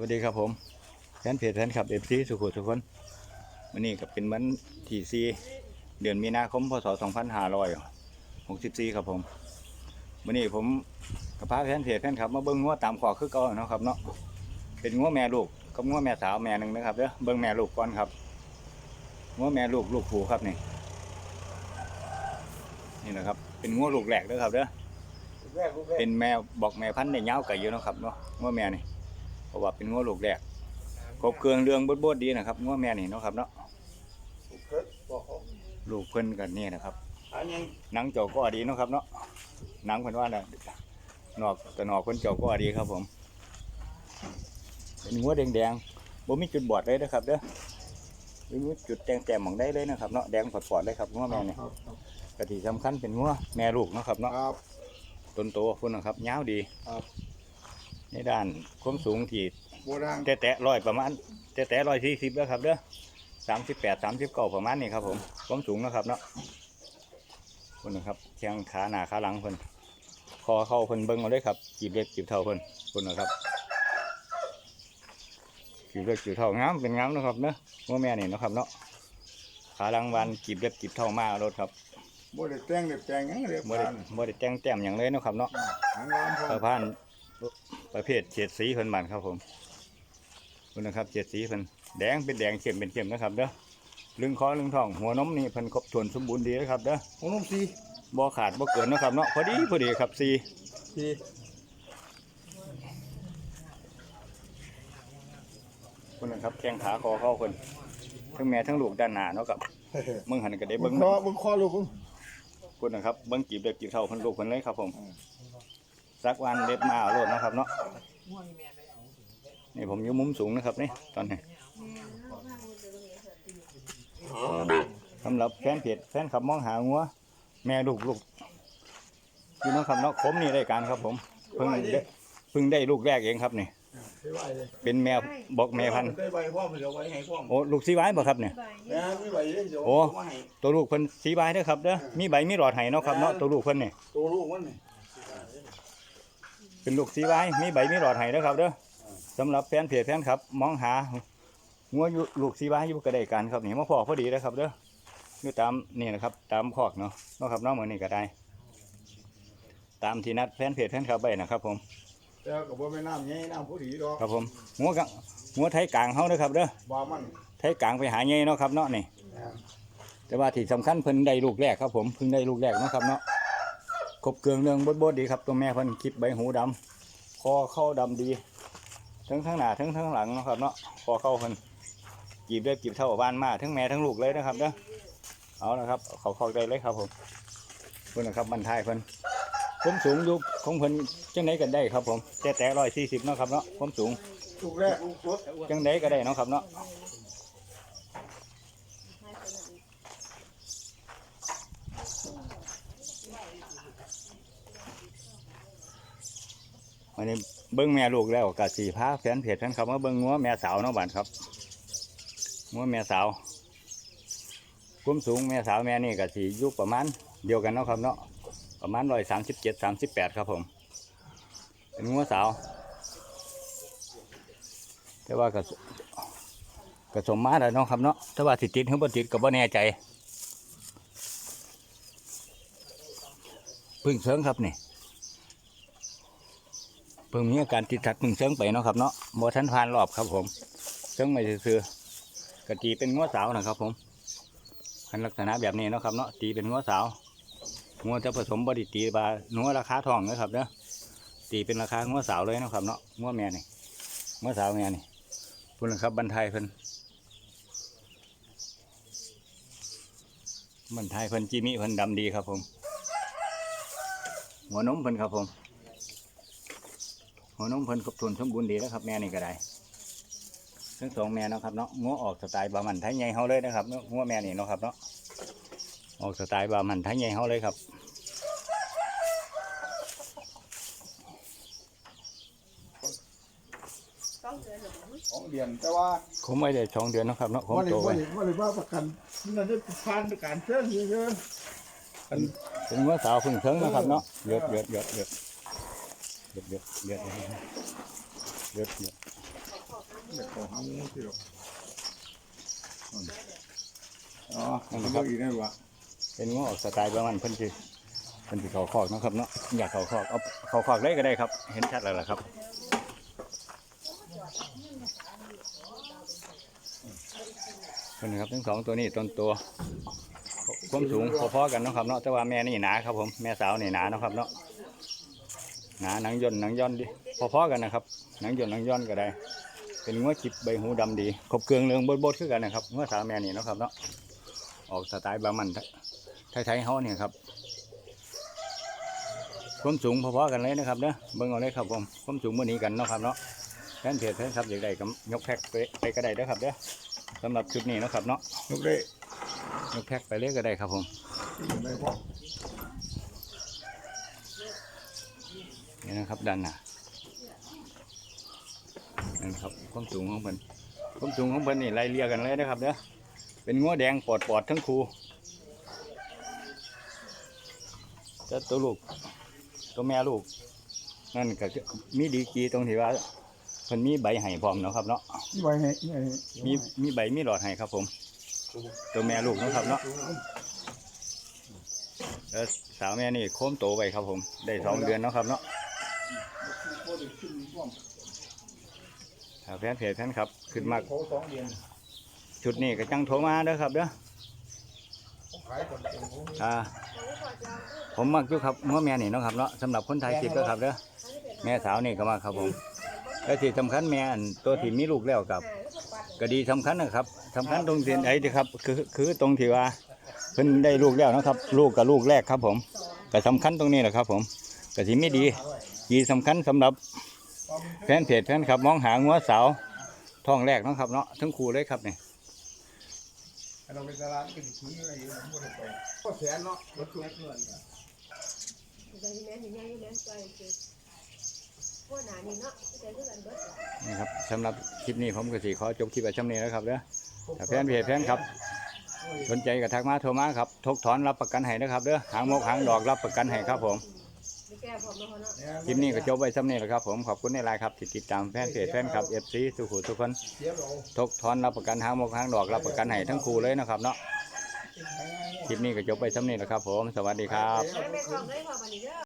วัสดีครับผมแฟนเพจแฟนคลับเอฟซีสุขุมทุกคนวันนี้ก็เป็นวันที่ซีเดือนมีนาคมพศ2564ครับผมวันนี้ผมกับพาแฟนเพจแฟนคลับมาเบิ้งงัวตามขอคือเก่าเนาะครับเนาะเป็นงัวแม่ลูกกับงัวแม่สาวแม่หนึ่งนะครับเด้อเบิ้งแม่ลูกก่อนครับงัวแม่ลูกลูกผูครับนี่นี่นะครับเป็นงัวลูกแหลกเด้อครับเด้อแรกลูกแรกเป็นแม่บอกแม่พันธุ์ได้ยาวไก่อยู่เนาะครับเนาะงัวแม่นี่เพ ราะว่าเป็นงัวลูกแรกครบเครื่องเรื่องบดบดดีนะครับงัวแม่นี่เนาะครับเนาะเพิ่นบอกเขาลูกเพิ่นกันนี่นะครับอันยังหนังเจ้าก็ดีเนาะครับเนาะหนังเพิ่นว่าน่ะนอกแต่นอกเพิ่นเจ้าก็ดีครับผม เป็นงัวแดงๆบ่มีจุดบอดเลยนะครับเด้อบ่มีจุดแดงๆหม่องได้เลยนะครับเนาะแดงปอดๆเลยครับงัวแม่นี่ครับกะที่สำคัญเป็นงัวแม่ลูกเนาะครับเนาะครับต้นโตพุ่นนะครับยาวดีครับ ในด้านความสูงที่โบราณแต่แต่ร้อยประมาณแต่แต่ร้อยสี่สิบแล้วครับเด้อสามสิบแปดสามสิบเก้าประมาณนี้ครับผมความสูงนะครับเนาะคนนะครับแข้งขาหน้าขาหลังเพิ่นคอเข้าเพิ่นเบิ้งเอาเลยครับจีบเล็บจีบเท่าเพิ่นคนนะครับจีบเล็บจีบเท่างามเป็นงามนะครับเนาะว่าแม่นี่เนาะครับเนาะขาหลังวันจีบเล็บจีบเท่ามากรถครับบ่ได้แต่งได้แต่งหยังเรียบบ่ร้อได้ยบ่ได้แต่งแต้มอย่างเลยเนาะครับเนาะหางามพอสะพาน ประเภทเฉดสีเพิ่นบานครับผมคุณนะครับเฉดสีเพิ่นแดงเป็นแดงเข้มเป็นเข้มนะครับเด้อลึงคอลึงท้องหัวนมนี่เพิ่นครบถ้วนสมบูรณ์ดีนะครับเด้อของน้องสีบ่ขาดบ่เกินนะครับเนาะพอดีพอดีครับสีสีคุณนะครับแข้งขาคอเข้าเพิ่นทั้งแม่ทั้งลูกด้านหน้าเนาะครับมึงหันก็ได้เบิ่เบิ่งงคอเบิ่งคอลูกคุณคุณนะครับเบิ่งกีบเด็กกีบเท่าเพิ่นลูกเพิ่นเลยครับผม สักวันเล็บมาเอาโลดนะครับเนาะนี่ผมอยู่มุมสูงนะครับนี่ตอนนี้สำหรับแฟนเพจแฟนขับมองหางัวแม่ลูกลูกพี่น้องครับเนาะผมนี่ได้การครับ ผมเพิ่งได้เพิ่งได้ลูกแรกเองครับนี่ได้ไว้เลยเป็นแมวบอกแม่พันธุ์ได้ไว้พ่อมันจะไว้ให้พ่อโอ้ลูกสีไว้บ่ครับเนี่ยแม่ไม่ไหวเลยเดี๋ยวโอ้เอามาให้ตัวลูกเพิ่นสีไว้เด้อครับเด้อมีใบมีหลอดให้เนาะครับเนาะตัวลูกเพิ่นนี่ตัวลูกมันนี่ เป็นลูกสีไว้มีใบมีหลอดให้เด้อครับเด้อสำหรับแฟนเพจแฟนครับ มองหางัวอยู่ลูกสีไว้อยู่ก็ได้การครับนี่มาพอพอดีเลยครับเด้ออยู่ตามนี่นะครับ ตามคอกเนาะเนาะครับเนาะเหมือนนี่ก็ได้ ตามที่นัดแฟนเพจแฟนคลับไปนะครับ ผมแต่ก็บ่แม่นน้ำใหญ่น้ำผู้ดีดอกครับผมงัวกะงัวไทยกลางเฮาเด้อครับเด้อว่ามันไทยกลางไปหาใหญ่เนาะครับเนาะนี่แม่นแต่ว่าที่สำคัญเพิ่นได้ลูกแรกครับผมเพิ่งได้ลูกแรกเนาะครับเนาะ ครบเครื่องเรื่องบดๆดีครับ ตัวแม่เพิ่นคลิปใบหูดำคอเข้าดำดี ทั้งทั้งหน้าทั้งทั้งหลังเนาะครับเนาะคอเข้าเพิ่นจีบได้จีบเท่าบ้านมาทั้งแม่ทั้งลูกเลยนะครับเด้อเอาละครับ เขาเข้าใจเลยครับผมเพิ่นนะครับบรรทายเพิ่นผมสูงอยู่ของเพิ่นจังไดกันได้ครับผมแต่แต่ร้อยสี่สิบเนาะครับเนาะผมสูงลูกแรกลูกสุดจังไดก็ได้เนาะครับเนาะ วันนี้เบิ้งแม่ลูกแล้วกะสีพาแฟนเพจแฟนครับมาเบิ้งงัวแม่สาวเนาะบานครับงัวแม่สาวความสูงแม่สาวแม่นี่กะสียุคประมาณเดียวกันเนาะครับเนาะประมาณร้อยสามสิบเจ็ดสามสิบแปดครับผมเป็นงัวสาว แต่ว่าก็ก็สมมาแล้วเนาะครับเนาะถ้าว่าสิติดหรือบ่ติดก็บ่แน่ใจพึ่งเสริงครับนี่ พิ่งมีอาการติดขัดพึ่งเสริงไปเนาะครับเนาะบ่ทันผ่านรอบครับผมเสริงไม่ซื่อกะตีเป็นงัวสาวนะครับผมคันลักษณะแบบนี้เนาะครับเนาะตีเป็นงัวสาวงัวจะผสมบไดิตีบางัวราคาทองนะครับเนาะตีเป็นราคางัวสาวเลยเนาะครับเนาะงัวแม่นี่งัวสาวแม่นี่พุ่นนะครับบรรทายเพิ่นมันไทยเพิ่นจิมิเพิ่นดำดีครับผมหัวนมเพิ่นครับผม หัวนมเพิ่นครบถ้วนสมบูรณ์ดีแล้วครับแม่นี่ก็ได้ทั้งสองแม่เนาะครับเนาะงัวออกสไตล์บามันไทยใหญ่เฮาเลยนะครับเนาะงัวแม่นี่เนาะครับเนาะออกสไตล์บามันไทยใหญ่เฮาเลยครับของเดือนแต่ว่าคงไม่ได้สองเดือนเนาะครับเนาะผมว่าได้โตว่าไว้ได้ว่าได้ว่าประกันนั่นได้ผ่านประกันเชิญเยอะเป็นงัวสาวพึ่งเถิงนะครับเนาะเลือดเลือดเลือดเลือ ดเลือดเลือดเลือดเลือดเลือดเด็กขอหาหมูสิหรอกอ๋อนั่นมันก็อีกได้วะเป็นง้อสไตล์ประมาณเพิ่นสิเพิ่นสิเขาคอกนะครับเนาะอยากเขาคอกเอาเขาคอกได้ก็ได้ครับ เห็นชัดแล้วล่ะครับเพิ่นนครับทั้งสองตัวนี้ต้นตัวความสูงพอๆกันนะครับเนาะแต่ว่าแม่นี่หนาครับผมแม่สาวนี่หนานะครับเนาะ หนาหนังย่นหนังย่อนดิพอๆกันนะครับหนังย่นหนังย่อนก็ได้ เป็นงัวจิบใบหูดำดีครบเครื่องเรืองบดๆคือกันนะครับงัวสาวแม่นี่เนาะครับเนาะออกสไตล์บามันไทยๆเฮาเนี่ยครับความสูงพอๆกันเลยนะครับเนาะเบิ่งเอาเลยครับผมความสูงมื่อนี้กันเนาะครับเนาะแฟนเพจแฟนครับอยากได้ก็ยกแพ็กไปไปก็ได้เด้อครับเด้อสำหรับชุดนี้เนาะครับเนาะยกได้ยกแพ็กไปเลยก็ได้ครับผม ได้พอ นี่นะครับด้านหน้านี่นะครับความสูงของเพิ่นความสูงของเพิ่นนี่ไล่เลี่ยกันเลยนะครับเด้อเป็นงัวแดงปอดปอดๆทั้งคู่จะตัวลูกตัวแม่ลูก นั่นก็คือมีดีกรีตรงที่ว่าเพิ่นมีใบไห้พร้อมเนาะครับเนาะไว้ให้ไว้มีมีใบมีหลอดไห้ครับผม ตัวแม่ลูกเนาะครับเนาะแล้วสาวแม่นี่โค้มโตไปครับผม ได้สองเดือนเนาะครับเนาะ ถ้าแฟนเพจแฟนครับ ขึ้นมาเขาสองเดือนชุดนี้ก็จังโทรมาเด้อครับเด้อขายก่อนเป็นของอ่าผมมักอยู่ครับหัวแม่นี่เนาะครับเนาะสำหรับคนไทยคลิปเด้อครับเด้อแม่สาวนี่ก็มาครับผมและที่สำคัญแม่อันตัวที่มีลูกแล้วกับ ก็ดีสำคัญนะครับสำคัญตรงที่ไหนที่ครับคือคือตรงที่ว่าเพิ่นได้ลูกแล้วนะครับ ลูกกับลูกแรกครับ ผมก็สำคัญตรงนี้แหละครับ ผมก็สิไม่ดี ดีสำคัญสำหรับแฟนเพจแฟนครับมองหางัวสาวท้องแรกเนาะครับเนาะทั้งคู่เลยครับนี่เราเป็นตลาดเป็นถุงอะไรอยู่หมดไปก็แสนเนาะรถแสนเงินใจแม่นใหญ่แม่นใจคือพวกหนานี่เนาะใจเรื่องกันเบิดนี่ครับสำหรับคลิปนี้ผมก็สิขอจบคลิปไว้ช่ำนี้แล้วครับเด้อถ้าแฟนเพจแฟนครับ สนใจก็ทักมาโทรมาครับทกถอนรับประกันให้นะครับเด้อหางมกหางดอกรับประกันให้ครับผม มีแก้พร้อมแล้วเนาะ คลิปนี้ก็จบไว้ซ้ำนี้แหละครับผมขอบคุณในไลน์ครับที่ติดตามแฟนเพจแฟนคลับเอฟซีทุกผู้ทุกคน เสียเราทกถอนรับประกันหางมกหางดอกรับประกันให้ทั้งคู่เลยนะครับเนาะคลิปนี้ก็จบไปซ้ำนี้แหละครับผมสวัสดีครับแล้วแม่ของเลยพอบัดนี้เด้อ